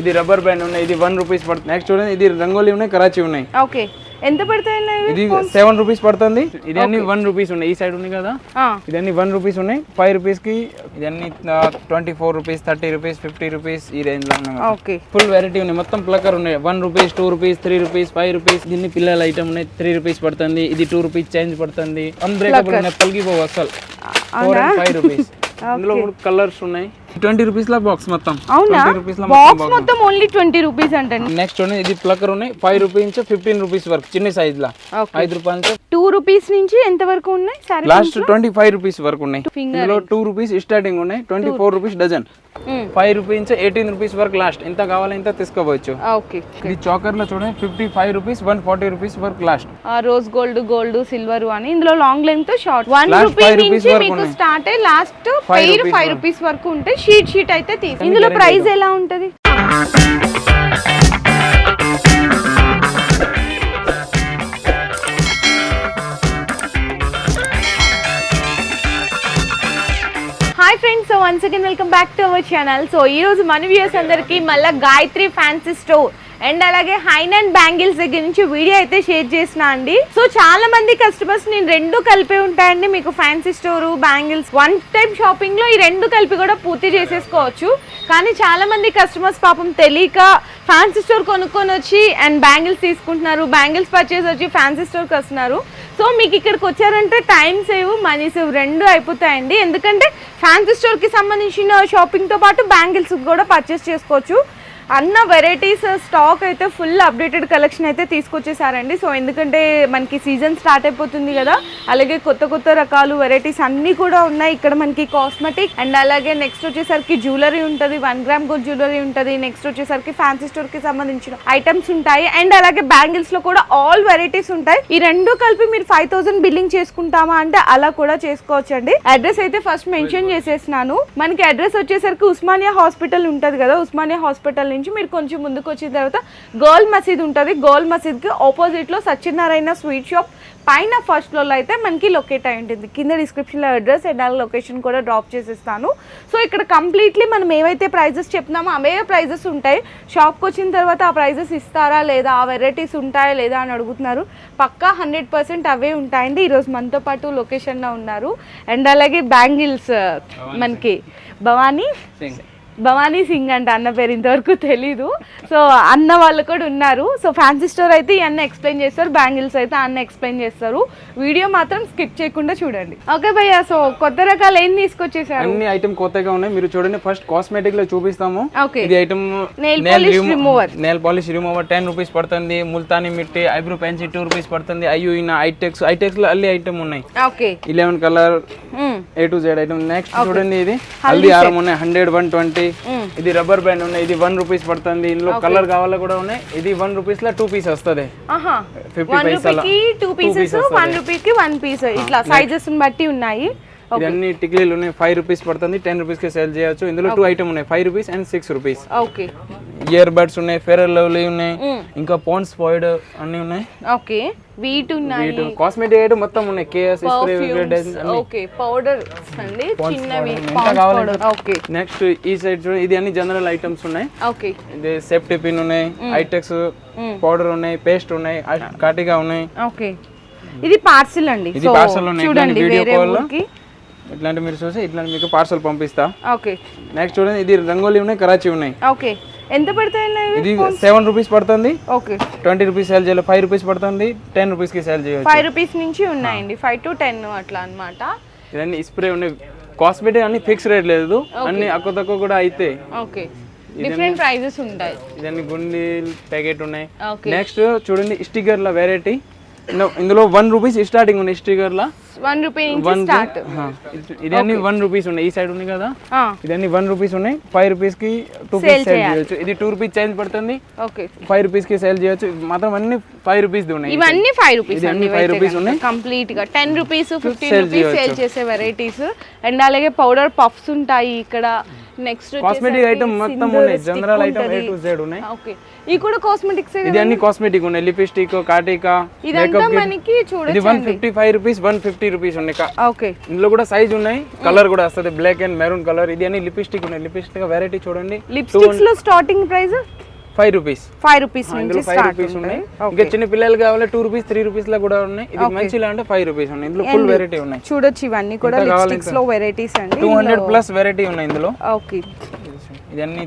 ఇది rubber band ఉన్నాయి ఇది వన్ రూపీస్ పడుతుంది. నెక్స్ట్ చూడండి ఇది రంగోలీ ఉన్నాయి కరాచీ ఉన్నాయి. ఓకే. ఎంత పడతాయి ఇది సెవెన్ రూపీస్ పడుతుంది. ఇది అన్ని వన్ రూపీస్ ఉన్నాయి. ఈ సైడ్ ఉన్నాయి కదా? ఇది అన్ని వన్ రూపీస్ ఉన్నాయి. ఫైవ్ రూపీస్కి ఇది అన్ని twenty four rupees thirty rupees fifty rupees ఈ రేంజ్లో ఉన్నాయి. ఓకే. ఫుల్ వెరైటీ ఉన్నాయి. మొత్తం ప్లక్కర్ ఉన్నాయి. One rupees two rupees three rupees five rupees దీన్ని పిల్లల ఐటమ్ ఉన్నాయి. త్రీ రూపీస్ పడుతుంది. ఇది టూ రూపీస్ చేంజ్ పడుతుంది. అన్బ్రేకబుల్ ఉన్నాయి. పలిగిపోవు అసలు ఫోర్ అండ్ ఫైవ్ రూపీస్ ఇందులో మూడు కలర్స్ ఉన్నాయి. ట్వంటీ రూపీస్ లా బాక్స్ మొత్తం. అవునా? రూపీస్ బాక్స్ మొత్తం ఓన్లీ ట్వంటీ రూపీస్ అంటండి. నెక్స్ట్ ఉన్నాయి ఇది ప్లక్కర్ ఉన్నాయి ఫైవ్ రూపీస్ నుంచి ఫిఫ్టీన్ రూపీస్ వరకు చిన్న సైజ్ లా. ఐదు రూపాయల నుంచి టూ రూపీస్ నుంచి ఎంత వరకు ఉన్నాయి? లాస్ట్ ట్వంటీ ఫైవ్ రూపీస్ వరకు ఉన్నాయి. ఇందులో టూ రూపీస్ స్టార్టింగ్ ఉన్నాయి twenty four rupees dozen five rupees నుంచి ఎయిటీన్ రూపీస్ వరకు లాస్ట్ ఎంత కావాలి ఇంత తీసుకోవచ్చు. ఇది చాకర్లో చూడండి fifty five rupees one forty rupees వరకు last rose gold gold silver అని ఇందులో long length short one Last rupee five rupees నుంచి మీకు. స్టార్ట్ అయ్యి లాస్ట్ ఫైవ్ వరకు. రూపీస్ వరకు ఉంటాయి షీట్ షీట్ అయితే తీసి ఇందులో ప్రైస్ ఎలా ఉంటది? Hi friends so once again welcome back to our channel so ఈ రోజు మన వ్యూస్ అందరికి మళ్ళీ గాయత్రి ఫ్యాన్సీ స్టోర్ అండ్ అలాగే హైన్ అండ్ బ్యాంగిల్స్ దగ్గర నుంచి వీడియో అయితే షేర్ చేసిన అండి. సో చాలా మంది కస్టమర్స్ నేను రెండు కలిపి ఉంటాయండి. మీకు fancy store bangles one time షాపింగ్లో ఈ రెండు కలిపి కూడా పూర్తి చేసేసుకోవచ్చు. కానీ చాలా మంది కస్టమర్స్ పాపం తెలియక ఫ్యాన్సీ స్టోర్ కొనుక్కొని వచ్చి అండ్ బ్యాంగిల్స్ తీసుకుంటున్నారు. బ్యాంగిల్స్ పర్చేస్ వచ్చి ఫ్యాన్సీ స్టోర్కి వస్తున్నారు. సో మీకు ఇక్కడికి వచ్చారంటే టైం సేవ్ మనీ సేవ్ రెండు అయిపోతాయండి. ఎందుకంటే ఫ్యాన్సీ స్టోర్కి సంబంధించిన షాపింగ్తో పాటు బ్యాంగిల్స్ కూడా పర్చేస్ చేసుకోవచ్చు. అన్న వెరైటీస్ స్టాక్ uh, అయితే ఫుల్ అప్డేటెడ్ కలెక్షన్ అయితే తీసుకొచ్చేసారండి. సో ఎందుకంటే మనకి సీజన్ స్టార్ట్ అయిపోతుంది కదా అలాగే కొత్త కొత్త రకాలు వెరైటీస్ అన్నీ కూడా ఉన్నాయి. ఇక్కడ మనకి కాస్మెటిక్ అండ్ అలాగే నెక్స్ట్ వచ్చేసరికి జ్యువెలరీ ఉంటుంది వన్ గ్రామ్ గోల్డ్ జ్యువెలరీ ఉంటుంది. నెక్స్ట్ వచ్చేసరికి ఫ్యాన్సీ స్టోర్కి సంబంధించిన ఐటమ్స్ ఉంటాయి. అండ్ అలాగే బ్యాంగిల్స్లో కూడా ఆల్ వెరైటీస్ ఉంటాయి. ఈ రెండు కలిపి మీరు ఫైవ్ థౌసండ్ బిల్లింగ్ చేసుకుంటామా అంటే అలా కూడా చేసుకోవచ్చండి. అడ్రస్ అయితే ఫస్ట్ మెన్షన్ చేసేసినాను. మనకి అడ్రస్ వచ్చేసరికి ఉస్మానియా హాస్పిటల్ ఉంటుంది కదా ఉస్మానియా హాస్పిటల్ నుంచి మీరు కొంచెం ముందుకు వచ్చిన తర్వాత గోల్ మసీద్ ఉంటుంది. గోల్ మసీద్కి ఆపోజిట్లో సత్యనారాయణ స్వీట్ షాప్. పైన ఫస్ట్ ఫ్లోర్లో అయితే మనకి లొకేట్ అయి ఉంటుంది. కింద డిస్క్రిప్షన్లో అడ్రస్ అండ్ లొకేషన్ కూడా డ్రాప్ చేసేస్తాను. సో ఇక్కడ కంప్లీట్లీ మనం ఏవైతే ప్రైజెస్ చెప్తున్నామో అవే ప్రైజెస్ ఉంటాయి. షాప్కి వచ్చిన తర్వాత ఆ ప్రైజెస్ ఇస్తారా లేదా ఆ వెరైటీస్ ఉంటాయా లేదా అని అడుగుతున్నారు. పక్కా హండ్రెడ్ పర్సెంట్ అవే ఉంటాయండి. ఈరోజు మనతో పాటు లొకేషన్లో ఉన్నారు. అండ్ అలాగే బ్యాంగిల్స్ మనకి భవానీ. భవానీ సింగ్ అంట అన్న పేరు ఇంతవరకు తెలీదు. సో అన్న వాళ్ళు కూడా ఉన్నారు. సో ఫ్యాన్సీ స్టోర్ అయితే ఈ అన్న ఎక్స్ప్లెయిన్ చేస్తారు బ్యాంగిల్స్ అయితే అన్న ఎక్స్ప్లెయిన్ చేస్తారు. వీడియో మాత్రం స్కిప్ చేయకుండా చూడండి. ఓకే భయ్య సో కొత్త రకాలు ఏం తీసుకొచ్చేసారు? అన్ని ఐటమ్ కొత్తగా ఉన్నాయి. మీరు చూడండి ఫస్ట్ కాస్మెటిక్లో చూపిస్తాము. ఓకే. ఇది item. Nail polish remover ten rupees పడుతుంది. Multani mitti eyebrow pencil two rupees పడుతుంది. అయ్యో ఇన్న ఐటెక్స్ ఐటెక్స్లో అల్లి ఐటమ్ ఉన్నాయి. Okay. Eleven colour A to Z item next చూడండి ఇది. హల్దీ ఆరం ఉన్నాయి. హండ్రెడ్ వన్ ట్వంటీ ఇది రబ్బర్ బ్యాండ్ ఉన్నాయి ఇది వన్ రూపీస్ పడుతుంది. ఇందులో కలర్ కావాలా కూడా ఉన్నాయి. ఇది వన్ రూపీస్లో టూ పీస్ వస్తుంది. ఆహా. ఫిఫ్టీ వన్ పైసల రూపీకి టూ పీసెస్ వన్ రూపీకి వన్ పీస్ ఇట్లా సైజెస్ బట్టి ఉన్నాయి. ఇవన్నీ టిక్లీలు ఉన్నాయి. ఫైవ్ రూపీస్ పడుతుంది. టెన్ రూపీస్కి సేల్ చేయొచ్చు. ఇందులో టూ ఐటమ్ ఉన్నాయి. Five rupees and six rupees okay ear buds ఉన్నాయి ఫెర్ లవ్లీ ఉన్నాయి ఇంకా పాండ్స్ పాయిడ్ అన్ని ఉన్నాయి. ఓకే. వీట్ ఉన్నాయి. కాస్మెటిక్ ఐటమ్ మొత్తం ఉన్నాయి. KS spray okay. పౌడర్ అండి. చిన్నవి. ఓకే. నెక్స్ట్ ఈ సైడ్ చూడండి. ఇది అన్ని జనరల్ ఐటమ్స్ ఉన్నాయి. ఓకే. ఇది సేఫ్టీ పిన్ ఉన్నాయి. ఐటెక్స్ పౌడర్ ఉన్నాయి. పేస్ట్ ఉన్నాయి. కాటిగా ఉన్నాయి. ఓకే. ఇది పార్సిల్ అండి. ఇది parcel ఉన్నాయి. చూడండి ఇట్లాంటి video వేరే call లో ఊరికి. ఇట్లాంటి మీరు చూసి ఇట్లాంటి మీకు పార్సల్ పంపిస్తా. ఓకే. నెక్స్ట్ చూడండి. ఇది రంగోలీ ఉన్నాయి. కరాచీ ఉన్నాయి. ఓకే. ఎంత పడతాయి ఇది సెవెన్ రూపీస్ పడుతుంది. ఓకే ట్వంటీ రూపీస్ సేల్ చేయాలి ఫైవ్ రూపీస్ పడుతుంది. టెన్ రూపీస్కి సేల్ చేయొచ్చు. ఫైవ్ రూపీస్ నుంచి ఉన్నాయండి. ఫైవ్ టు టెన్ అట్లా అన్నమాట. ఇవన్నీ స్ప్రే ఉన్నాయి కాస్మెటిక్ అన్ని ఫిక్స్ రేట్ లేదు. అన్ని అక్కువ తక్కువ కూడా అయితే ఓకే డిఫరెంట్ ప్రైజెస్ ఉంటాయి. ఇదన్నీ గుండి ప్యాకెట్ ఉన్నాయి. నెక్స్ట్ చూడండి స్టిక్కర్ల వెరైటీ ఇందులో వన్ రూపీస్ స్టార్టింగ్ ఉన్నాయి స్టిక్కర్ల వన్ రూపీ వన్ స్టార్ట్ ఇది అన్ని వన్ రూపీస్ ఉన్నాయి. ఈ సైడ్ ఉంది కదా? ఇది అన్ని వన్ రూపీస్ ఉన్నాయి. ఫైవ్ రూపీస్కి టూ పీస్ సేల్ చేయొచ్చు. ఇది టూ రూపీస్ చేంజ్ పడుతుంది. ఓకే ఫైవ్ రూపీస్కి సేల్ చేయొచ్చు. మాత్రం అన్ని ఫైవ్ రూపీస్ ఉన్నాయి. ఇవన్నీ ఫైవ్ రూపీస్ అన్ని ఫైవ్ రూపీస్ ఉన్నాయి. కంప్లీట్గా. Ten rupees fifteen rupees sale చేసే వెరైటీస్ అండ్ అలాగే పౌడర్ పఫ్స్ ఉంటాయి ఇక్కడ. నెక్స్ట్ కాస్మెటిక్ ఐటమ్ మొత్తం ఉన్నాయి. General item A to Z ఉన్నాయి. ఓకే ఇవి కూడా కాస్మెటిక్స్ ఇది అన్ని కాస్మెటిక్ ఉన్నాయి. లిప్స్టిక్ కాటికా ఇదంతా మనకి ఇది one fifty five rupees one fifty rupees ఉన్నాయి ఓకే ఇందులో కూడా సైజ్ ఉన్నాయి. కలర్ కూడా వస్తుంది. బ్లాక్ అండ్ మెరూన్ కలర్ ఇది అన్ని లిప్స్టిక్ ఉన్నాయి. లిప్స్టిక్ వెరైటీ చూడండి. లిప్స్టిక్స్లో starting price five rupees five rupees నుంచి ఫైవ్ రూపీస్ ఉన్నాయి. ఇంకా చిన్న పిల్లలు కావాలి టూ రూపీస్ త్రీ రూపీస్లో కూడా ఉన్నాయి. ఇది మంచిలా అంటే ఫైవ్ రూపీస్ ఉన్నాయి. ఇందులో ఫుల్ వెరైటీ ఉన్నాయి. చూడొచ్చు ఇవన్నీ కూడా లిప్స్టిక్స్లో వెరైటీస్ అండి. టూ హండ్రెడ్ ప్లస్ వెరైటీ ఉన్నాయి ఇందులో. ఓకే ఇదన్నీ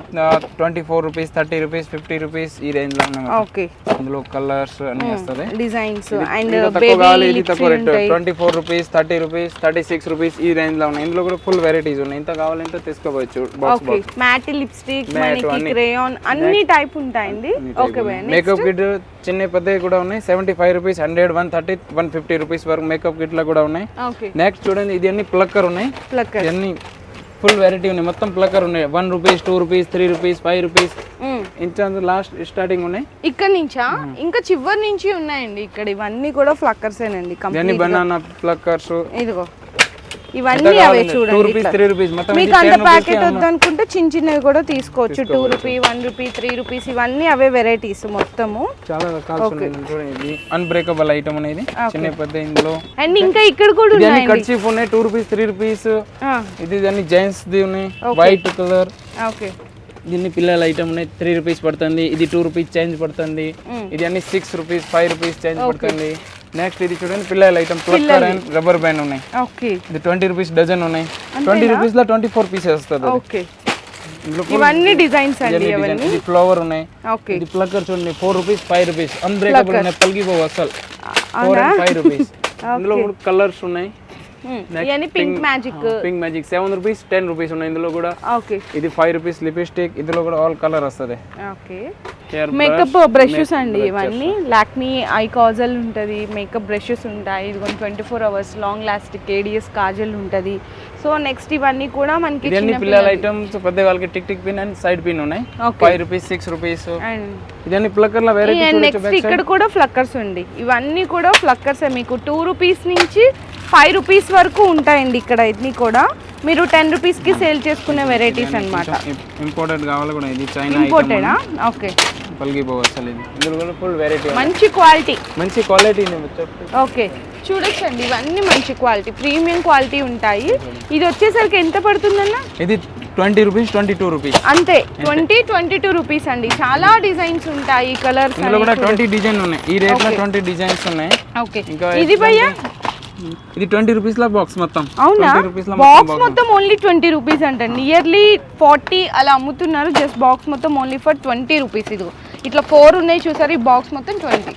twenty four rupees thirty rupees fifty rupees ఈ రేంజ్లో. ఓకే. ఇందులో కలర్స్ అన్ని వస్తుంది. డిజైన్స్ అండ్ కావాలి ఇది తక్కువ rate. Twenty four rupees thirty rupees thirty six rupees ఈ రేంజ్లో ఉన్నాయి. ఇందులో కూడా ఫుల్ వెరైటీస్ ఉన్నాయి. ఇంత కావాలంటే తీసుకోవచ్చు బాక్స్ మ్యాట్ లిప్స్టిక్ మనకి క్రేయాన్ అన్ని టైప్ ఉంటాయండి. ఓకే మేకప్ కిట్ చిన్న పెద్దవి కూడా ఉన్నాయి. Seventy five rupees hundred one thirty one fifty rupees వరకు మేకప్ కిట్లో కూడా ఉన్నాయి. నెక్స్ట్ చూడండి ఇది అన్ని ప్లక్కర్ ఉన్నాయి. ప్లక్కర్ ఇవన్నీ ఫుల్ వెరైటీ ఉన్నాయి. మొత్తం ప్లక్కర్ ఉన్నాయి. One rupees two rupees three rupees five rupees ఇంత లాస్ట్ స్టార్టింగ్ ఉన్నాయి. ఇక్కడ నుంచా? ఇంకా చివరి నుంచి ఉన్నాయండి. ఇక్కడ ఇవన్నీ కూడా ఫ్లక్కర్స్ కంప్లీట్ బనానా ప్లక్కర్స్ ఇదిగో. ఇవన్నీ అవే చూడండి మీకు అంత ప్యాకెట్ వద్దనుకుంటే చిన్న చిన్నవి కూడా తీసుకోవచ్చు. Two rupee one rupee three rupees ఇవన్నీ అవే వెరైటీస్ మొత్తము. చాలా రకాలు ఉన్నాయి అన్బ్రేకబుల్ ఐటమ్ అనేది చిన్న పెద్ద ఇందులో. అండ్ ఇంకా ఇక్కడ కూడా కర్చీఫ్ ఉన్నాయి. టూ రూపీస్ త్రీ రూపీస్ ఇది అన్ని జెంట్స్ ది ఉన్నాయి. వైట్ కలర్ ఓకే దీన్ని పిల్లల ఐటమ్ ఉన్నాయి. త్రీ రూపీస్ పడుతుంది. ఇది టూ రూపీస్ చేంజ్ పడుతుంది. ఇది అన్ని six rupees five rupees change పడుతుంది. నెక్స్ట్ ఇది చూడండి పిల్లల item plucker and rubber band ఉన్నాయి. ఓకే ఇది ట్వంటీ రూపీస్ డజన్ ఉన్నాయి. ట్వంటీ రూపీస్లో ట్వంటీ ఫోర్ పీసెస్ వస్తుంది. ఓకే ఇవన్నీ డిజైన్స్ అండి. ఇది ఫ్లవర్ ఉన్నాయి. ఓకే ఇది ప్లక్కర్ చూడండి four rupees five rupees unbreakable ఉన్నాయి పలిగిపోవు అసలు. ఫోర్ అండ్ ఫైవ్ రూపీస్ ఇందులో కూడా కలర్స్ ఉన్నాయి. Pink magic pink magic seven rupees ten rupees ఉన్నాయి ఇందులో కూడా. ఓకే ఇది ఫైవ్ రూపీస్ లిప్స్టిక్ ఇందులో కూడా ఆల్ కలర్ వస్తుంది. ఓకే మేకప్ బ్రషెస్ అండి ఇవన్నీ. లాక్మీ ఐ కాజల్ ఉంటుంది మేకప్ బ్రషెస్ ఉంటాయి. ఇది twenty four hours long lasting ADS kajal ఉంటుంది. సో నెక్స్ట్ ఇవన్నీ కూడా మనకి ఇది అన్ని పిల్లల ఐటమ్స్ పెద్ద వాళ్ళకి tick tick pin and side pin ఉన్నాయి. ఫైవ్ రూపీస్ సిక్స్ రూపీస్ ఇదన్నీ ప్లక్కర్లో వెరైటీ నెక్స్ట్ ఇక్కడ కూడా ఫ్లక్కర్స్ ఉంది. ఇవన్నీ కూడా ఫ్లక్కర్స్ మీకు? టూ రూపీస్ నుంచి ఫైవ్ రూపీస్ వరకు ఉంటాయండి ఇక్కడ ఇన్ని కూడా. మీరు టెన్ రూపీస్కి సేల్ చేసుకునే వెరైటీస్ అన్నమాట. ఇంపోర్టెడ్ కావాలి కూడా. ఇది చైనా ఇంపోర్టెడా ఓకే. అసలు ఇది. ఇందులో కూడా ఫుల్ వెరైటీ మంచి క్వాలిటీ మంచి క్వాలిటీ ఓకే. చూడొచ్చండి ఇవన్నీ మంచి క్వాలిటీ ప్రీమియం క్వాలిటీ ఉంటాయి. ఇది వచ్చేసరికి ఎంత పడుతుందన్న? ఇది twenty rupees twenty two rupees. అంతే. ట్వంటీ ట్వంటీ టూ రూపీస్ అండి. చాలా డిజైన్స్ ఉంటాయి కలర్స్ ఇందులో కూడా ట్వంటీ డిజైన్ ఉన్నాయి. ఈ రేట్లో ట్వంటీ డిజైన్స్ ఉన్నాయి. ఓకే. ఇది భయ్యా? ఇది ట్వంటీ రూపీస్లో బాక్స్ మొత్తం. అవునా? బాక్స్ మొత్తం ఓన్లీ ట్వంటీ రూపీస్ అంట నియర్లీ ఫార్టీ అలా అమ్ముతున్నారు. జస్ట్ బాక్స్ మొత్తం ఓన్లీ ఫర్ ట్వంటీ రూపీస్ ఇది ఇట్లా ఫోర్ ఉన్నాయి చూసారు ఈ బాక్స్ మొత్తం ట్వంటీ.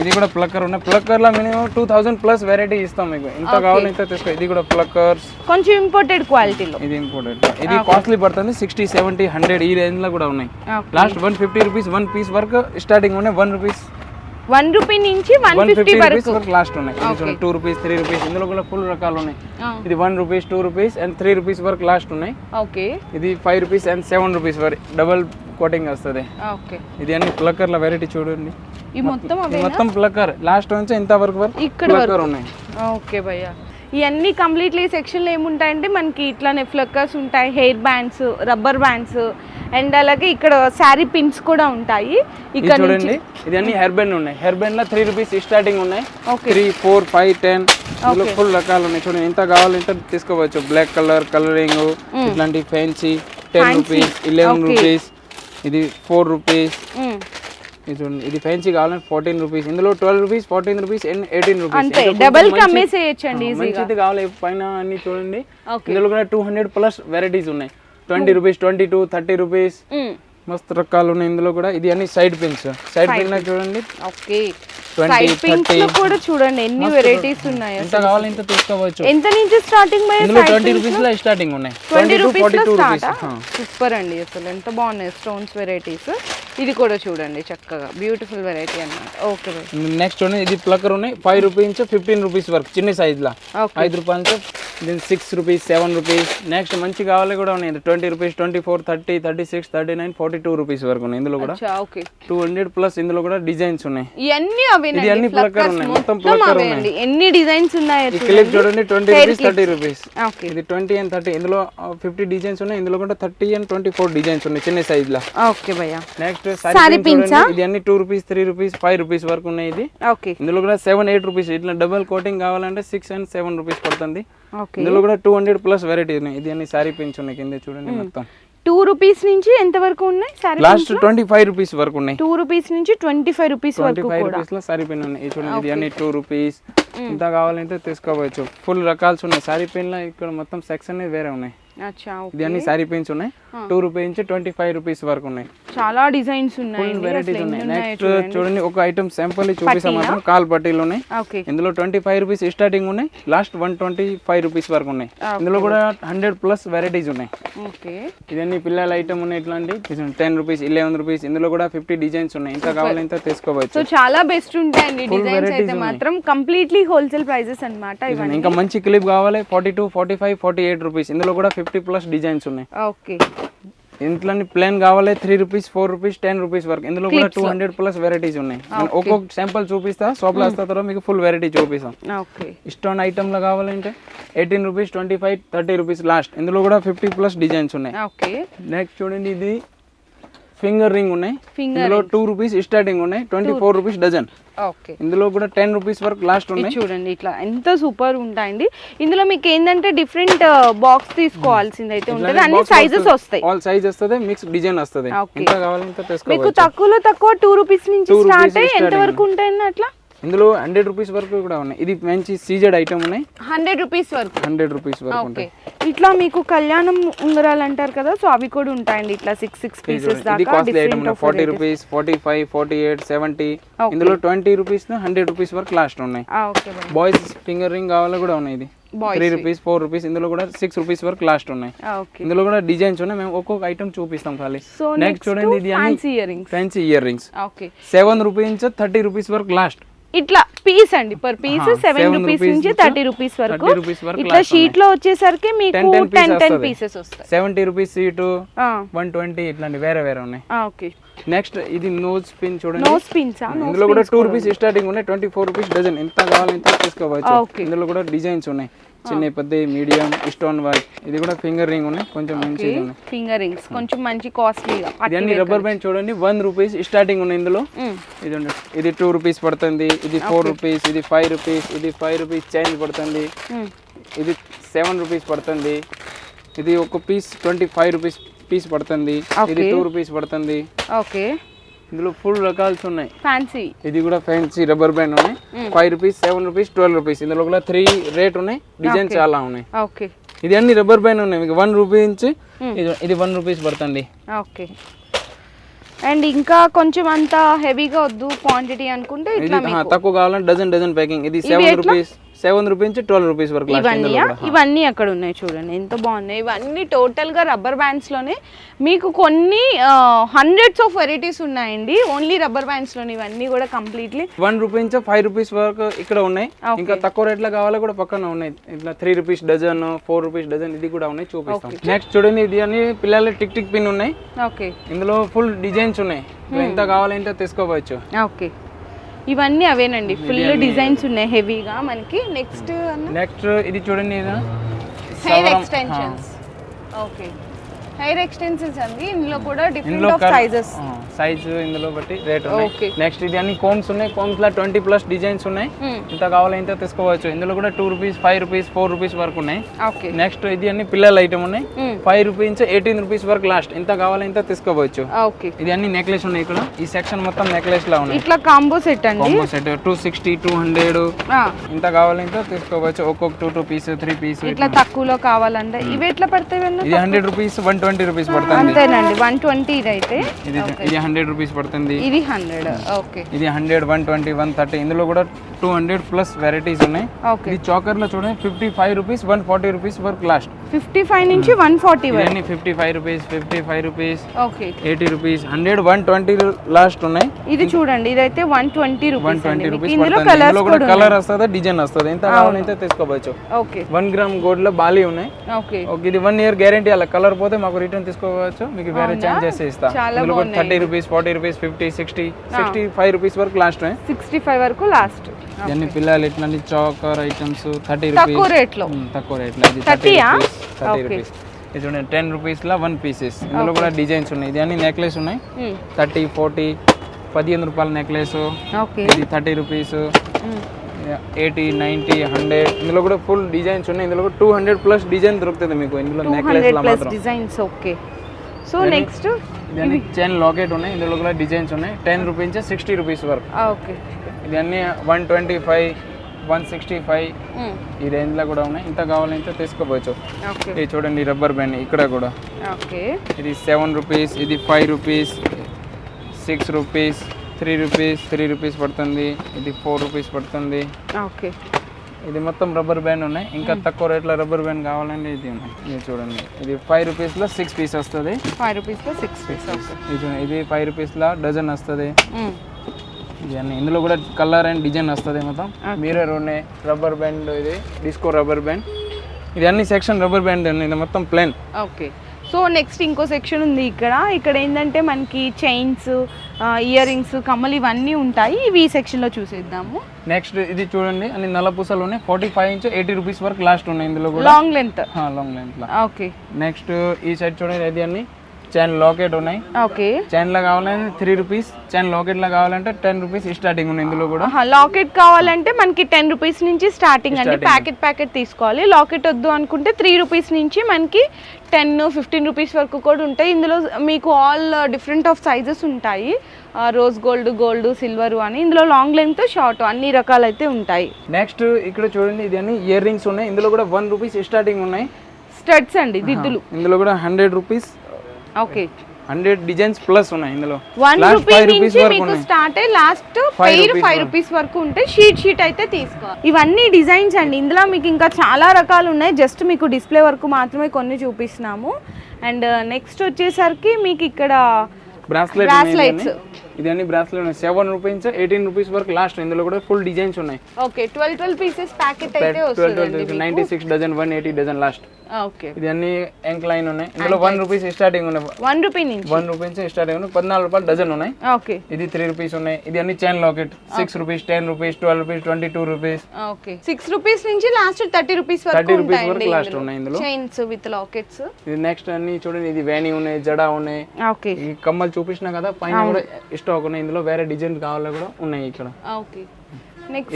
ఇది- కూడా ప్లక్కర్ ఉన్నాయి. ప్లక్కర్లో minimum two thousand plus variety ఇస్తాం మీకు. ఇంత కావాలి ఇంత తీసుకో. ఇది కూడా ప్లక్కర్స్ కొంచెం ఇంపోర్టెడ్ క్వాలిటీలో ఇది ఇంపార్టెంట్ ఇది కాస్ట్లీ పడుతుంది. సిక్స్టీ సెవెంటీ హండ్రెడ్ ఈ రేంజ్లో కూడా ఉన్నాయి. Last one fifty rupees one piece వరకు స్టార్టింగ్ ఉన్నాయి వన్ రూపీస్ వన్ రూపీ నుంచి వన్ ఫిఫ్టీ వరకు. లాస్ట్ ఉన్నాయి. టూ రూపీస్ త్రీ రూపీస్ ఇందులో కూడా ఫుల్ రకాలు ఉన్నాయి. ఇది one rupees two rupees and three rupees వరకు లాస్ట్ ఉన్నాయి. ఓకే ఇది five rupees and seven rupees వరకు డబల్ కోటింగ్ వస్తుంది. ఓకే ఇది అన్ని ప్లక్కర్ల వెరైటీ చూడండి. ఈ మొత్తం మొత్తం ప్లక్కర్ లాస్ట్ నుంచి ఇంత వరకు వరకు ఇక్కడ ప్లక్కర్ ఉన్నాయి. ఓకే భయ్య. ఇవన్నీ కంప్లీట్లీ సెక్షన్లో ఏముంటాయంటే మనకి ఇట్లానే ఫ్లక్కర్స్ ఉంటాయి hair bands rubber bands and అలాగే ఇక్కడ శారీ పిన్స్ కూడా ఉంటాయి. ఇక్కడ చూడండి. ఇది అన్ని హెయిర్ బ్యాండ్ ఉన్నాయి. హెయిర్ బ్యాండ్లో త్రీ రూపీస్ స్టార్టింగ్ ఉన్నాయి. Three four five ten full రకాలు ఉన్నాయి. చూడండి ఎంత కావాలంటే తీసుకోవచ్చు. బ్లాక్ కలర్ కలరింగ్ ఇట్లాంటి fancy ten rupees eleven rupees ఇది ఫోర్ రూపీస్ చూడండి ఇది ఫ్యాన్సీ కావాలంటే ఫోర్టీన్ రూపీస్ ఇందులో twelve rupees fourteen rupees and eighteen rupees అంతే. డబల్ అమ్మేసేయచ్చండి మంచిది కావాలి. పైన అన్ని చూడండి. ఇందులో కూడా టూ హండ్రెడ్ ప్లస్ వెరైటీస్ ఉన్నాయి. Twenty rupees twenty two thirty rupees. మస్తు రకాలు ఉన్నాయి ఇందులో కూడా. ఇది అన్ని సైడ్ పిన్స్ సైడ్ పిన్ చూడండి. ఓకే ట్వంటీ కూడా చూడండి ఎన్ని వెరైటీస్ ఉన్నాయి ఎంత కావాలి ఇంత తీసుకోవచ్చు? ఎంత నుంచి స్టార్టింగ్ ఇందులో ట్వంటీ రూపీస్లో? స్టార్టింగ్ ఉన్నాయి. ట్వంటీ రూపీస్లో స్టార్ట్ సూపర్ అండి అసలు. ఎంత బాగున్నాయి స్టోన్స్ వెరైటీస్ ఇది కూడా చూడండి చక్కగా. బ్యూటిఫుల్ వెరైటీ అన్నమాట. ఓకే నెక్స్ట్ చూడండి ఇది ప్లక్కర్ ఉన్నాయి. ఫైవ్ రూపీస్ ఫిఫ్టీన్ రూపీస్ వరకు. చిన్న సైజ్ లా. ఐదు రూపాయల దీని six rupees seven rupees next మంచి కావాలి కూడా ఉన్నాయి. Twenty rupees twenty four thirty thirty six thirty nine forty two rupees వరకు ఉన్నాయి. ఇందులో కూడా ఓకే టూ హండ్రెడ్ ప్లస్ ఇందులో కూడా డిజైన్స్ ఉన్నాయి. ఇవన్నీ ఇది అన్ని plucker ఉన్నాయి, మొత్తం అవే అండి. ఎన్ని డిజైన్స్ ఉన్నాయో క్లిప్ చూడండి. ట్వంటీ రూపీస్ థర్టీ రూపీస్ ఇది ట్వంటీ అండ్ థర్టీ ఇందులో ఫిఫ్టీ డిజైన్స్ ఉన్నాయి. ఇందులో కూడా thirty and twenty four designs ఉన్నాయి చిన్న సైజ్ లా. ఓకే భయ్య. నెక్స్ట్ సారీ? ఇది అన్ని two rupees three rupees five rupees వరకు ఉన్నాయి ఇది. ఓకే ఇందులో కూడా సెవెన్ ఎయిట్ రూపీస్ ఇట్లా డబుల్ కోటింగ్ కావాలంటే సిక్స్ అండ్ సెవెన్ రూపీస్ పడుతుంది. ఇందులో కూడా టూ హండ్రెడ్ ప్లస్ వెరైటీ ఉన్నాయి. ఇది అన్ని సారీ పిన్స్ ఉన్నాయి కింద చూడండి మొత్తం. టూ రూపీస్ నుంచి ఎంత వరకు ఉన్నాయి sari last twenty five rupees వరకు ఉన్నాయి. టూ రూపీస్ నుంచి twenty five rupees twenty five రూపీస్లో సారీ పిన్ ఉన్నాయి. చూడండి ఇది అన్ని టూ రూపీస్ ఇంత కావాలంటే తీసుకోవచ్చు. ఫుల్ రకాల్స్ ఉన్నాయి. సారీ పిన్లో ఇక్కడ మొత్తం సెక్షన్ వేరే ఉన్నాయి. ఇది అన్ని సారీ పిన్స్ ఉన్నాయి. టూ రూపీస్ నుంచి ట్వంటీ ఫైవ్ రూపీస్ వరకు ఉన్నాయి. చాలా డిజైన్స్ ఉన్నాయి. వెరైటీస్ ఉన్నాయి. నెక్స్ట్ చూడండి. ఒక ఐటమ్ శాంపుల్ చూపిస్తాం మాత్రం. కాల్ పట్టీలు ఉన్నాయి. ఇందులో ట్వంటీ ఫైవ్ రూపీస్ స్టార్టింగ్ ఉన్నాయి. Last one twenty five rupees వరకు ఉన్నాయి. ఇందులో కూడా హండ్రెడ్ ప్లస్ వెరైటీస్ ఉన్నాయి. ఓకే. ఇవన్నీ పిల్లల ఐటమ్ ఉన్నాయి ఇట్లాంటి. టెన్ రూపీస్ ఇలెవెన్ రూపీస్ ఇందులో కూడా ఫిఫ్టీ డిజైన్స్ ఉన్నాయి. ఇంకా కావాలి ఇంత తీసుకోవచ్చు. సో చాలా బెస్ట్ ఉంటాయండి డిజైన్స్ అయితే మాత్రం. కంప్లీట్లీ హోల్సేల్ ప్రైజెస్ అన్నమాట ఇంకా మంచి క్లిప్ కావాలి. Forty two forty five forty eight rupees ఇందులో కూడా ఫిఫ్టీ ప్లస్ డిజైన్స్ ఉన్నాయి. ఓకే. ఇంట్లో ప్లేన్ కావాలి three rupees four rupees ten rupees వరకు. ఇందులో కూడా టూ హండ్రెడ్ ప్లస్ వెరైటీస్ ఉన్నాయి. నేను ఒక్కొక్క శాంపుల్ చూపిస్తా షాప్లో వస్తా తర్వాత మీకు ఫుల్ వెరైటీ చూపిస్తాం. ఇష్టం ఐటమ్లో కావాలంటే eighteen rupees twenty five thirty rupees last ఇందులో కూడా ఫిఫ్టీ ప్లస్ డిజైన్స్ ఉన్నాయి. ఓకే. నెక్స్ట్ చూడండి ఇది. ఫింగర్ రింగ్ ఉన్నాయి. ఇందులో టూ రూపీస్ స్టార్టింగ్ ఉన్నాయి. Twenty four rupees dozen okay ఇందులో కూడా టెన్ రూపీస్ వరకు లాస్ట్ ఉన్నాయి. చూడండి ఇట్లా. ఎంత సూపర్ ఉంటాయండి. ఇందులో మీకు ఏంటంటే డిఫరెంట్ బాక్స్ తీసుకోవాల్సింది అయితే ఉంటుంది. అన్ని సైజెస్ వస్తాయి. ఆల్ సైజ్ వస్తుంది. మిక్స్ డిజైన్ వస్తుంది మీకు తక్కువలో తక్కువ టూ రూపీస్ నుంచి 2 స్టార్ట్ అయ్యి ఎంత. వరకు ఉంటాయండి అట్లా? ఇందులో హండ్రెడ్ రూపీస్ వరకు కూడా ఉన్నాయి. ఇది మంచి సీజెడ్ ఐటమ్ ఉన్నాయి. హండ్రెడ్ రూపీస్ వరకు. హండ్రెడ్ రూపీస్ వరకు ఓకే ఉంటాయి. ఇట్లా మీకు కళ్యాణం ఉంగరాలు అంటారు కదా సో అవి కూడా ఉంటాయండి ఇట్లా సిక్స్ సిక్స్ పీసెస్ దాకా forty rupees forty five forty eight seventy ఇందులో ట్వంటీ రూపీస్ హండ్రెడ్ రూపీస్ వరకు లాస్ట్ ఉన్నాయి. బాయ్స్ ఫింగర్ రింగ్ కావాలి కూడా ఉన్నాయి ఇది. త్రీ రూపీస్ ఫోర్ రూపీస్ ఇందులో కూడా సిక్స్ రూపీస్ వరకు లాస్ట్ ఉన్నాయి. ఓకే ఇందులో కూడా డిజైన్స్ ఉన్నాయి. మేము ఒక్కొక్క ఐటమ్ చూపిస్తాం ఖాళీ. సో నెక్స్ట్ చూడండి ఇది fancy ear rings fancy ear rings seven rupees నుంచి థర్టీ రూపీస్ వరకు లాస్ట్ ఇట్లా పీస్ అండి పర్ పీస్ సెవెన్ రూపీస్ నుంచి థర్టీ రూపీస్ వరకు. 30 rupees వరకు ఇట్లా షీట్లో వచ్చేసరికి మీకు 10 10 టెన్ టెన్. పీసెస్ వస్తాయి. సెవెంటీ రూపీస్ ఆ, వన్ ట్వంటీ ఇట్లాంటి వేరే వేరే ఉన్నాయి. ఓకే. నెక్స్ట్ ఇది నోజ్ పిన్ చూడండి. నో స్పిన్స్ ఇందులో కూడా టూ రూపీస్ స్టార్టింగ్ ఉన్నాయి. ట్వంటీ ఫోర్ రూపీస్ డజన్ ఎంత కావాలంటే తీసుకోవచ్చు. Okay. ఇందులో కూడా డిజైన్స్ ఉన్నాయి. చిన్న పెద్ద మీడియం స్టోన్ వర్క్. ఇది కూడా ఫింగర్ రింగ్ ఉన్నాయి. కొంచెం ఉన్నాయి. Finger rings. కొంచెం మంచి కాస్ట్లీగా రబ్బర్ బ్యాండ్ చూడండి. వన్ రూపీస్ స్టార్టింగ్ ఉన్నాయి ఇందులో. ఇది. ఇది టూ రూపీస్ పడుతుంది. ఇది ఫోర్ రూపీస్. ఇది ఫైవ్ రూపీస్. ఇది ఫైవ్ రూపీస్ చేంజ్ పడుతుంది. ఇది సెవెన్ రూపీస్ పడుతుంది. ఇది ఒక piece twenty five rupees piece పడుతుంది. ఇది టూ రూపీస్ పడుతుంది. ఓకే. ఇందులో ఫుల్ రకాల్స్ ఉన్నాయి. ఫ్యాన్సీ ఇది కూడా ఫ్యాన్సీ రబ్బర్ బ్యాండ్ ఉన్నాయి. Five rupees seven rupees twelve rupees ఇందులో కూడా త్రీ రేట్ ఉన్నాయి. డిజైన్ చాలా ఉన్నాయి. ఓకే ఇది అన్ని రబ్బర్ బ్యాండ్ ఉన్నాయి. మీకు వన్ రూపీ నుంచి ఇది వన్ రూపీస్ పడుతుంది. ఓకే అండ్ ఇంకా కొంచెం అంత హెవీగా వద్దు క్వాంటిటీ అనుకుంటే తక్కువ కావాలంటే డజన్ డజన్ ప్యాకింగ్ ఇది సెవెన్ రూపీస్ సెవెన్ రూపీస్ నుంచి ట్వెల్వ్ రూపీస్ వరకు ఇవన్నీ. ఇవన్నీ అక్కడ ఉన్నాయి చూడండి. ఎంత బాగున్నాయి. ఇవన్నీ టోటల్గా రబ్బర్ బ్యాండ్స్లోనే మీకు కొన్ని హండ్రెడ్స్ ఆఫ్ వెరైటీస్ ఉన్నాయండి. ఓన్లీ రబ్బర్ బ్యాండ్స్లోనే ఇవన్నీ కూడా కంప్లీట్లీ వన్ రూపీ నుంచి ఫైవ్ రూపీస్ వరకు ఇక్కడ ఉన్నాయి. ఇంకా తక్కువ రేట్లో కావాలో కూడా పక్కన ఉన్నాయి. ఇట్లా three rupees dozen four rupees dozen ఇది కూడా ఉన్నాయి చూపిస్తాం. నెక్స్ట్ చూడండి ఇది అన్ని పిల్లల టిక్ టిక్ పిన్ ఉన్నాయి. ఓకే ఇందులో ఫుల్ డిజైన్స్ ఉన్నాయి. మీరు ఎంత కావాలంటే తీసుకోవచ్చు. ఓకే ఇవన్నీ అవేనండి. ఫుల్ డిజైన్స్ ఉన్నాయి హెవీగా మనకి. నెక్స్ట్ నెక్స్ట్ ఇది చూడండి hair. Extensions okay hair extensions అండి. ఇందులో కూడా డిఫరెంట్ ఆఫ్ సైజెస్ సైజ్ ఇందులో బట్టి రేట్. ఉన్నాయి. నెక్స్ట్ ఇది అన్ని కోమ్స్ ఉన్నాయి. కోమ్స్లో ట్వంటీ ప్లస్ డిజైన్స్ ఉన్నాయి. ఇంత కావాలంటే తీసుకోవచ్చు. ఇందులో కూడా two rupees five rupees four rupees వరకు ఉన్నాయి. ఓకే నెక్స్ట్ ఇది అన్ని పిల్లల ఐటమ్ ఉన్నాయి. ఫైవ్ రూపీస్ ఎయిటీన్ రూపీస్ వరకు లాస్ట్ ఇంత కావాలంటే తీసుకోవచ్చు. ఓకే ఇది అన్ని నెక్లెస్ ఉన్నాయి ఇక్కడ. ఈ సెక్షన్ మొత్తం నెక్లెస్ లా ఉన్నాయి. ఇట్లా కాంబో సెట్ అండి. Combo set two sixty two hundred ఇంత కావాలంటే తీసుకోవచ్చు. ఒక్కొక్క two two piece three piece ఇట్లా తక్కువలో కావాలంటే. ఇవి ఎట్లా పడతాయి ఇది hundred rupees one twenty rupees పడుతుంది. అంతేనండి వన్ ట్వంటీ ఇదైతే. ఇది ఇది హండ్రెడ్ రూపీస్ పడుతుంది. ఇది హండ్రెడ్ ఓకే ఇది hundred one twenty one thirty ఇందులో కూడా టూ హండ్రెడ్ ప్లస్ వెరైటీస్ ఉన్నాయి. ఓకే ఇది చాకర్లో చూడండి fifty five rupees one forty rupees వరకు లాస్ట్ ఫిఫ్టీ ఫైవ్ నుంచి వన్ ఫార్టీ వరకు. Fifty five rupees fifty five rupees okay eighty rupees hundred one twenty last ఉన్నాయి. ఇది చూడండి ఇదైతే one twenty one rupees twenty అండి రూపీస్ ఇందులో కూడా కలర్ వస్తుంది డిజైన్ వస్తుంది? ఎంత కావాలంటే తీసుకోవచ్చు ఓకే వన్ గ్రామ్ గోల్డ్లో బాలీ ఉన్నాయి. ఓకే ఓకే ఇది వన్ ఇయర్ గ్యారంటీ అలా. కలర్ పోతే మాకు రిటర్న్ తీసుకోవచ్చు. మీకు వేరే చేంజ్ చేసి ఇస్తా. Thirty rupees forty rupees fifty sixty sixty five rupees వరకు లాస్ట్ సిక్స్టీ ఫైవ్ వరకు లాస్ట్ ఇవన్నీ పిల్లలు ఇట్లాంటి చాకర్ ఐటమ్స్ థర్టీ రూపీస్ తక్కువ రేట్లో. తక్కువ రేట్లో. ఇది థర్టీ 30 ఆ? రూపీస్ థర్టీ రూపీస్ ఇది చూడండి టెన్ రూపీస్ లా వన్ పీసెస్ ఇందులో కూడా డిజైన్స్ ఉన్నాయి. ఇది అన్ని నెక్లెస్ ఉన్నాయి థర్టీ ఫార్టీ పదిహేను రూపాయల నెక్లెస్ ఇది thirty rupees eighty ninety hundred ఇందులో కూడా ఫుల్ డిజైన్స్ ఉన్నాయి. ఇందులో కూడా టూ హండ్రెడ్ ప్లస్ డిజైన్ దొరుకుతుంది మీకు. ఇందులో necklace designs okay so next chain locket ఉన్నాయి. ఇందులో కూడా డిజైన్స్ ఉన్నాయి. టెన్ రూపీస్ సిక్స్టీ రూపీస్ వరకు. ఓకే ఇది అన్ని one twenty five one sixty five ఈ రేంజ్లో కూడా ఉన్నాయి. ఇంత కావాలంటే తీసుకోవచ్చు. ఇది చూడండి రబ్బర్ బ్యాండ్ ఇక్కడ కూడా. ఓకే ఇది సెవెన్ రూపీస్ ఇది five rupees six rupees three rupees three rupees పడుతుంది. ఇది ఫోర్ రూపీస్ పడుతుంది. ఓకే. ఇది మొత్తం రబ్బర్ బ్యాండ్ ఉన్నాయి. ఇంకా తక్కువ రేట్లో రబ్బర్ బ్యాండ్ కావాలంటే ఇది ఉన్నాయి. ఇది చూడండి. ఇది ఫైవ్ రూపీస్లో సిక్స్ పీస్ వస్తుంది. ఫైవ్ రూపీస్లో సిక్స్ పీస్ ఇది ఇది ఫైవ్ రూపీస్లో డజన్ వస్తుంది. ఇది అన్ని ఇందులో కూడా కలర్ అండ్ డిజైన్ వస్తుంది మొత్తం. మిర్రర్ ఉన్నాయి. రబ్బర్ బ్యాండ్ ఇది. డిస్కో రబ్బర్ బ్యాండ్ ఇది అన్ని సెక్షన్ రబ్బర్ బ్యాండ్ ఇది మొత్తం ప్లేన్ ఓకే సో నెక్స్ట్ ఇంకో సెక్షన్ ఉంది ఇక్కడ. ఇక్కడ ఏంటంటే మనకి చైన్స్ ఇయర్ రింగ్స్ కమ్మలు ఇవన్నీ ఉంటాయి. ఇవి ఈ సెక్షన్లో చూసేద్దాము. నెక్స్ట్ ఇది చూడండి. అన్ని నల్ల పూసలు ఉన్నాయి forty five inch eighty rupees వరకు లాస్ట్ ఉన్నాయి ఇందులో long length long length okay. Next ఈ సైడ్ చూడండి ఇది అన్ని చైన్ లాకెట్ ఉన్నాయి. ఓకే. చైన్లో కావాలంటే త్రీ రూపీస్ చైన్ లాకెట్లో కావాలంటే టెన్ రూపీస్ స్టార్టింగ్ ఉన్నాయి ఇందులో కూడా. లాకెట్ కావాలంటే మనకి టెన్ రూపీస్ నుంచి స్టార్టింగ్ అండి. ప్యాకెట్ ప్యాకెట్ తీసుకోవాలి. లాకెట్ వద్దు అనుకుంటే త్రీ రూపీస్ నుంచి మనకి టెన్ ఫిఫ్టీన్ రూపీస్ వరకు కూడా ఉంటాయి. ఇందులో మీకు ఆల్ డిఫరెంట్ ఆఫ్ సైజెస్ ఉంటాయి. రోజ్ గోల్డ్ గోల్డ్ సిల్వర్ అని. ఇందులో లాంగ్ లెంత్ షార్ట్ అన్ని రకాలైతే ఉంటాయి. నెక్స్ట్ ఇక్కడ చూడండి ఇది అన్ని ఇయర్ రింగ్స్ ఉన్నాయి. ఇందులో కూడా వన్ రూపీస్ స్టార్టింగ్ ఉన్నాయి. స్టడ్స్ అండి దిద్దులు ఇందులో కూడా hundred rupees okay hundred designs plus ఉన్నాయి ఇందులో. వన్ రూపీ ఫైవ్ రూపీస్ నుంచి వరకు మీకు స్టార్ట్ అయ్యి లాస్ట్ ఫైవ్ ఫైవ్ రూపీస్ వరకు. ఉంటే షీట్ షీట్ అయితే తీసుకోవాలి. ఇవన్నీ డిజైన్స్ అండి. ఇందులో మీకు ఇంకా చాలా రకాలు ఉన్నాయి. జస్ట్ మీకు డిస్ప్లే వరకు మాత్రమే కొన్ని చూపిస్తున్నాము. అండ్ నెక్స్ట్ వచ్చేసరికి మీకు ఇక్కడ బ్రాస్లెట్ ఇది అన్ని బ్రాస్లెట్ ఉన్నాయి. సెవెన్ రూపీస్ ఎయిటీన్ రూపీస్ వరకు లాస్ట్ ఇందులో కూడా ఫుల్ డిజైన్స్ ఉన్నాయి. Okay twelve twelve pieces packet అయితే వస్తుంది ninety six dozen one eighty dozen last okay. ఇది అన్ని ఎంక్ లైన్ ఉన్నాయి. ఇందులో వన్ రూపీస్ స్టార్టింగ్ ఉన్నాయి. వన్ రూపీ నుంచి? వన్ రూపీస్ స్టార్టింగ్ ఉన్నాయి. పద్నాలుగు రూపాయలు డజన్ ఉన్నాయి. ఓకే. ఇది త్రీ రూపీస్ ఉన్నాయి. ఇది అన్ని chain locket six rupees ten rupees twelve rupees twenty two rupees okay. Six rupees నుంచి last thirty rupees thirty rupees వరకు లాస్ట్ ఉన్నాయి ఇందులో. చైన్స్ విత్ లాకెట్స్ ఇది నెక్స్ట్ అన్ని చూడండి. ఇది వేణి ఉన్నాయి జడా ఉన్నాయి. ఓకే. ఈ కమ్మలు చూపించిన కదా పైన కూడా స్టాక్ ఉన్నాయి ఇందులో వేరే డిజైన్ కావాలో కూడా ఉన్నాయి ఇక్కడ. ఓకే.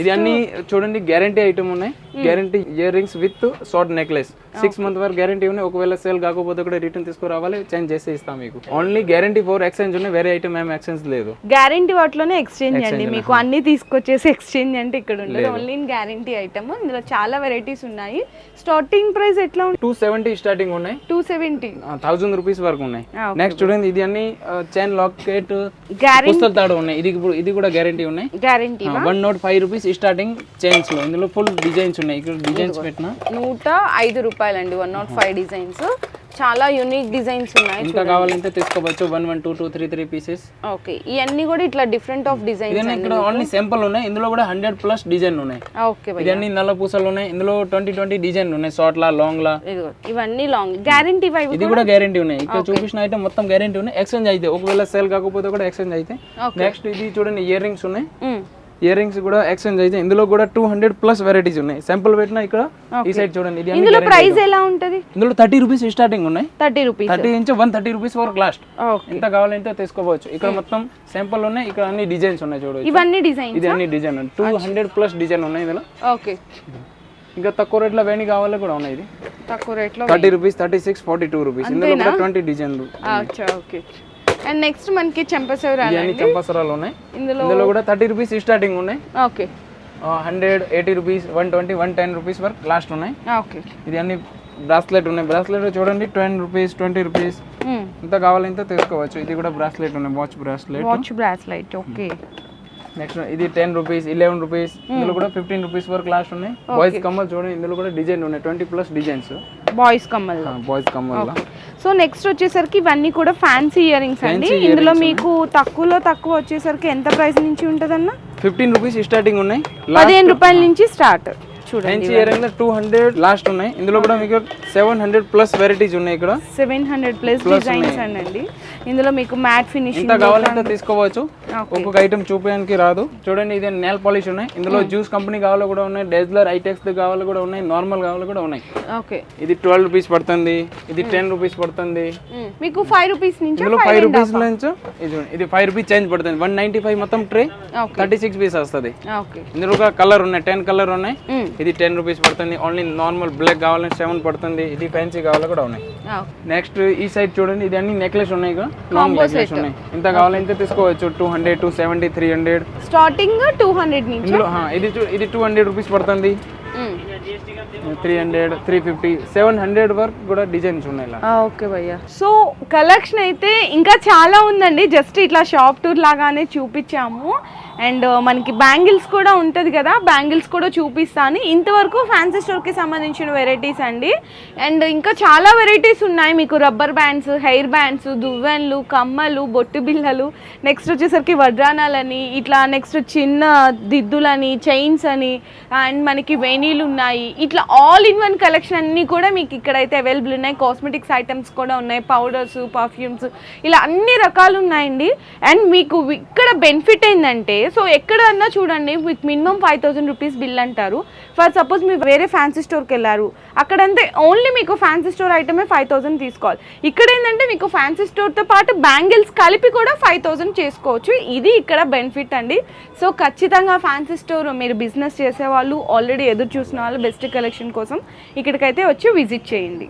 ఇది అన్ని చూడండి గ్యారంటీ ఐటమ్ ఉన్నాయి. Guarantee ear rings with short necklace six month వరకు గ్యారంటీ ఉన్నాయి. ఒకవేళ సేల్ కాకపోతే కూడా రిటర్న్ తీసుకురావాలి. చేంజ్ చేసి ఇస్తాం మీకు. ఓన్లీ గ్యారంటీ ఫోర్ ఎక్స్చేంజ్ ఉన్నాయి. వేరే ఐటమ్ ఏం ఎక్స్చేంజ్ లేదు. గ్యారంటీ వాటిలోనే ఎక్స్చేంజ్ అండి. మీకు అన్ని తీసుకొచ్చేసి ఎక్స్చేంజ్ అంటే ఇక్కడ ఉండదు. ఓన్లీ గ్యారంటీ ఐటమ్ ఇందులో చాలా వెరైటీస్ ఉన్నాయి. స్టార్టింగ్ ప్రైస్ ఎట్లా ఉంది టూ సెవెంటీ స్టార్టింగ్ ఉన్నాయి. టూ సెవెంటీ థౌసండ్ రూపీస్ వరకు ఉన్నాయి. నెక్స్ట్ చూడండి ఇది అన్ని చైన్ లాకెట్ గ్యారంటీ పుస్తల తాడు ఉన్నాయి. ఇది ఇది కూడా గ్యారంటీ ఉన్నాయి. Guarantee one naught five rupees starting చైన్స్లో. ఇందులో ఫుల్ డిజైన్స్ ఉన్నాయి. ఇక్కడ డిజైన్స్ పెట్టిన. నూట ఐదు రూపాయలండి వన్ నాట్ ఫైవ్ డిజైన్స్ చాలా యూనిక్ డిజైన్స్ ఉన్నాయి ఇంకా కావాలంటే తీసుకోవచ్చు one one two two three three pieces okay ఇవన్నీ కూడా ఇట్లా డిఫరెంట్ ఆఫ్ డిజైన్స్ ఇదన్నీ ఇక్కడ ఓన్లీ సింపుల్ ఉన్నాయి ఇందులో కూడా హండ్రెడ్ ప్లస్ డిజైన్ ఉన్నాయి. ఓకే ఇది అన్ని నల్ల పూసలు ఉన్నాయి ఇందులో ట్వంటీ ట్వంటీ డిజైన్ ఉన్నాయి షార్ట్ లా లాంగ్ లా. ఇవన్నీ లాంగ్ గ్యారంటీ ఫైవ్ ఇది కూడా గ్యారంటీ ఉన్నాయి. ఇక్కడ చూపించిన ఐటమ్ మొత్తం గ్యారంటీ ఉన్నాయి. ఎక్స్చేంజ్ అయితే ఒకవేళ సేల్ కాకపోతే కూడా ఎక్స్చేంజ్ అయితే. నెక్స్ట్ ఇది చూడండి ఇయర్ రింగ్స్ ఉన్నాయి ఇయర్ రింగ్స్ కూడా ఎక్స్చేంజ్ అయితే ఇందులో కూడా టూ హండ్రెడ్ ప్లస్ వెరైటీస్ ఉన్నాయి. సింపుల్ పెట్టిన ఇక్కడ ఈ సైడ్ చూడండి ఇది ఇందులో ప్రైస్ ఎలా ఉంటది? ఇందులో థర్టీ రూపీస్ స్టార్టింగ్ ఉన్నాయి. Thirty rupees. థర్టీ నుంచి వన్ థర్టీ రూపీస్ వరకు లాస్ట్ ఎంత కావాలంటే తీసుకోవచ్చు. ఇక్కడ మొత్తం సింపుల్ ఉన్నాయి ఇక్కడ అన్ని డిజైన్స్ ఉన్నాయి చూడవచ్చు ఇవన్నీ డిజైన్ ఇది అన్ని design two hundred plus design ఉన్నాయి ఇందులో. ఓకే ఇంకా తక్కువ రేట్లో వేణి కావాలి కూడా ఉన్నాయి ఇది. తక్కువ రేట్లో thirty rupees thirty six forty two rupees. ఇందులో కూడా ట్వంటీ డిజైన్లు ఓకే అండ్ నెక్స్ట్ మనకి చంపసరాలు ఉన్నాయి. ఇందులో ఇందులో కూడా థర్టీ రూపీస్ స్టార్టింగ్ ఉన్నాయి. Okay. Hundred eighty rupees one twenty one ten rupees వరకు లాస్ట్ ఉన్నాయి. ఓకే ఇది అన్ని బ్రాస్లెట్ ఉన్నాయి. బ్రాస్లెట్ చూడండి ట్వంటీ రూపీస్ ట్వంటీ రూపీస్. ఎంత కావాలంటే తీసుకోవచ్చు. ఇది కూడా బ్రాస్లెట్ ఉన్నాయి. Watch bracelet watch bracelet okay. Next ఇది టెన్ రూపీస్ ఇలెవెన్ రూపీస్ ఇందులో కూడా ఫిఫ్టీన్ రూపీస్ వరకు లాస్ట్ ఉన్నాయి. బాయ్స్ కమ్మలు చూడండి. ఇందులో కూడా డిజైన్ ఉన్నాయి. ట్వంటీ ప్లస్ డిజైన్స్ బాయ్స్ కమ్మల్లో. బాయ్స్ కమ్మల్ సో నెక్స్ట్ వచ్చేసరికి ఇవన్నీ కూడా ఫ్యాన్సీ ఇయర్ రింగ్స్ అండి ఇందులో మీకు తక్కువలో తక్కువ వచ్చేసరికి ఎంత ప్రైస్ నుంచి ఉంటుందన్న? ఫిఫ్టీన్ రూపీస్ స్టార్టింగ్ ఉన్నాయి. పదిహేను రూపాయల నుంచి స్టార్ట్ చూడండి ఇయర్ టూ హండ్రెడ్ లాస్ట్ ఉన్నాయి. ఇందులో కూడా మీకు సెవెన్ హండ్రెడ్ ప్లస్ వెరైటీస్ ఉన్నాయి ఇక్కడ. సెవెన్ హండ్రెడ్ ప్లస్ డిజైన్స్ అండి ఇందులో మీకు మ్యాట్ ఫినిషింగ్ ఎంత కావాలంటే తీసుకోవచ్చు. ఒక్కొక్క ఐటమ్ చూపించడానికి రాదు. చూడండి ఇది నెల్ పాలిష్ ఉన్నాయి. ఇందులో జ్యూస్ కంపెనీ కావాలి కూడా ఉన్నాయి. డెజ్లర్ ఐటెక్స్ కావాలి కూడా ఉన్నాయి. నార్మల్ కావాలి కూడా ఉన్నాయి. ఓకే ఇది ట్వెల్వ్ రూపీస్ పడుతుంది. ఇది టెన్ రూపీస్ పడుతుంది. మీకు ఫైవ్ రూపీస్ నుంచి ఇందులో ఫైవ్ రూపీస్ నుంచి ఇది ఫైవ్ రూపీస్ చేంజ్ పడుతుంది. వన్ నైన్టీ ఫైవ్ మొత్తం ట్రే థర్టీ సిక్స్ పీస్ వస్తుంది. ఇందులో కలర్ ఉన్నాయి. టెన్ కలర్ ఉన్నాయి. ఇది టెన్ రూపీస్ పడుతుంది. ఓన్లీ నార్మల్ బ్లాక్ కావాలంటే సెవెన్ పడుతుంది. ఇది ఫ్యాన్సీ కావాలి కూడా ఉన్నాయి. నెక్స్ట్ ఈ సైడ్ చూడండి. ఇది అన్ని నెక్లెస్ ఉన్నాయి లాంగ్ నెక్లెస్ ఉన్నాయి. ఇంత కావాలంటే తీసుకోవచ్చు. Two hundred two seventy three hundred starting two hundred ఇది ఇది టూ హండ్రెడ్ రూపీస్ పడుతుంది. Three hundred three fifty seven hundred వరకు కూడా డిజైన్స్ ఉన్నాయి ఓకే భయ్య. సో కలెక్షన్ అయితే ఇంకా చాలా ఉందండి. జస్ట్ ఇట్లా షాప్ టూర్ లాగానే చూపించాము. అండ్ మనకి బ్యాంగిల్స్ కూడా ఉంటుంది కదా బ్యాంగిల్స్ కూడా చూపిస్తాను. ఇంతవరకు ఫ్యాన్సీ స్టోర్కి సంబంధించిన వెరైటీస్ అండి. అండ్ ఇంకా చాలా వెరైటీస్ ఉన్నాయి. మీకు రబ్బర్ బ్యాండ్స్ హెయిర్ బ్యాండ్స్ దువ్వెన్లు కమ్మలు బొట్టు బిళ్ళలు నెక్స్ట్ వచ్చేసరికి వడ్రానాలని ఇట్లా నెక్స్ట్ చిన్న దిద్దులని చైన్స్ అని అండ్ మనకి వేణీలు ఉన్నాయి. ఇట్లా ఆల్ ఇన్ వన్ కలెక్షన్ అన్నీ కూడా మీకు ఇక్కడైతే అవైలబుల్ ఉన్నాయి. కాస్మెటిక్స్ ఐటమ్స్ కూడా ఉన్నాయి. పౌడర్స్ పర్ఫ్యూమ్స్ ఇలా అన్ని రకాలు ఉన్నాయండి. అండ్ మీకు ఇక్కడ బెనిఫిట్ ఏంటంటే సో ఎక్కడన్నా చూడండి మీకు minimum five thousand rupees bill అంటారు. ఫర్ సపోజ్ మీరు వేరే ఫ్యాన్సీ స్టోర్కి వెళ్ళారు. అక్కడంతే ఓన్లీ మీకు ఫ్యాన్సీ స్టోర్ ఐటమే ఫైవ్ థౌసండ్ తీసుకోవాలి. ఇక్కడ ఏంటంటే మీకు ఫ్యాన్సీ స్టోర్తో పాటు బ్యాంగిల్స్ కలిపి కూడా ఫైవ్ థౌసండ్ చేసుకోవచ్చు. ఇది ఇక్కడ బెనిఫిట్ అండి. సో ఖచ్చితంగా ఫ్యాన్సీ స్టోర్ మీరు బిజినెస్ చేసేవాళ్ళు ఆల్రెడీ ఎదురు చూసిన వాళ్ళు బెస్ట్ కలెక్షన్ కోసం ఇక్కడికైతే వచ్చి విజిట్ చేయండి.